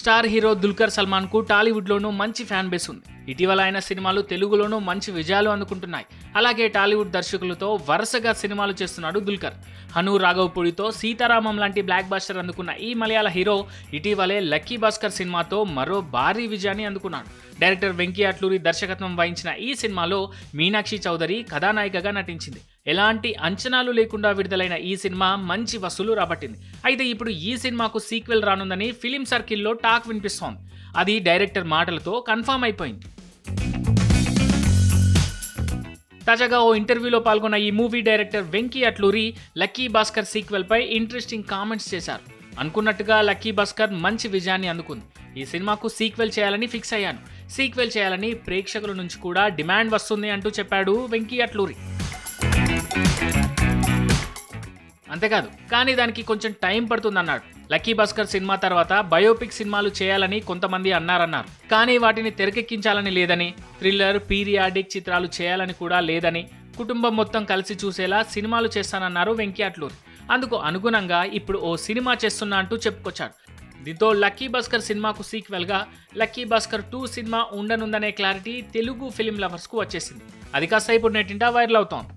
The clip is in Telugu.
స్టార్ హీరో దుల్కర్ సల్మాన్కు టాలీవుడ్ లోనూ మంచి ఫ్యాన్ బేస్ ఉంది. ఇటీవల ఆయన సినిమాలు తెలుగులోనూ మంచి విజయాలు అందుకుంటున్నాయి. అలాగే టాలీవుడ్ దర్శకులతో వరుసగా సినిమాలు చేస్తున్నాడు దుల్కర్. హను రాఘవపూడితో సీతారామం లాంటి బ్లాక్ బాస్టర్ అందుకున్న ఈ మలయాళ హీరో ఇటీవలే లక్కీ భాస్కర్ సినిమాతో మరో భారీ విజయాన్ని అందుకున్నాడు. డైరెక్టర్ వెంకీ అట్లూరి దర్శకత్వం వహించిన ఈ సినిమాలో మీనాక్షి చౌదరి కథానాయికగా నటించింది. ఎలాంటి అంచనాలు లేకుండా విడుదలైన ఈ సినిమా మంచి వసూలు రాబట్టింది. అయితే ఇప్పుడు ఈ సినిమాకు సీక్వెల్ రానుందని ఫిలిం సర్కిల్లో టాక్ వినిపిస్తోంది. అది డైరెక్టర్ మాటలతో కన్ఫర్మ్ అయిపోయింది. తాజాగా ఓ ఇంటర్వ్యూలో పాల్గొన్న ఈ movie director Venky Atluri Lucky Bhaskar sequel పై ఇంట్రెస్టింగ్ కామెంట్స్ చేశారు. అనుకున్నట్టుగా లక్కీ భాస్కర్ మంచి విజయాన్ని అందుకుంది. ఈ సినిమాకు సీక్వెల్ చేయాలని ఫిక్స్ అయ్యాను. సీక్వెల్ చేయాలని ప్రేక్షకుల నుంచి కూడా డిమాండ్ వస్తుంది అంటూ చెప్పాడు వెంకీ అట్లూరి. అంతేకాదు కానీ దానికి కొంచెం టైం పడుతుందన్నాడు. లక్కీ భాస్కర్ సినిమా తర్వాత బయోపిక్ సినిమాలు చేయాలని కొంతమంది అన్నారన్నారు. కానీ వాటిని తెరకెక్కించాలని లేదని థ్రిల్లర్ పీరియాడిక్ చిత్రాలు చేయాలని కూడా లేదని కుటుంబం మొత్తం కలిసి చూసేలా సినిమాలు చేస్తానన్నారు వెంకీ అట్లూరి అందుకు అనుగుణంగా ఇప్పుడు ఓ సినిమా చేస్తున్నా అంటూ చెప్పుకొచ్చాడు దీంతో లక్కీ భాస్కర్ సినిమాకు సీక్వెల్గా లక్కీ భాస్కర్ టూ సినిమా ఉండనుందనే క్లారిటీ తెలుగు ఫిలిం లవర్స్కు వచ్చేసింది. అది కాస్త ఇప్పుడు నెట్టింటా వైరల్ అవుతోంది.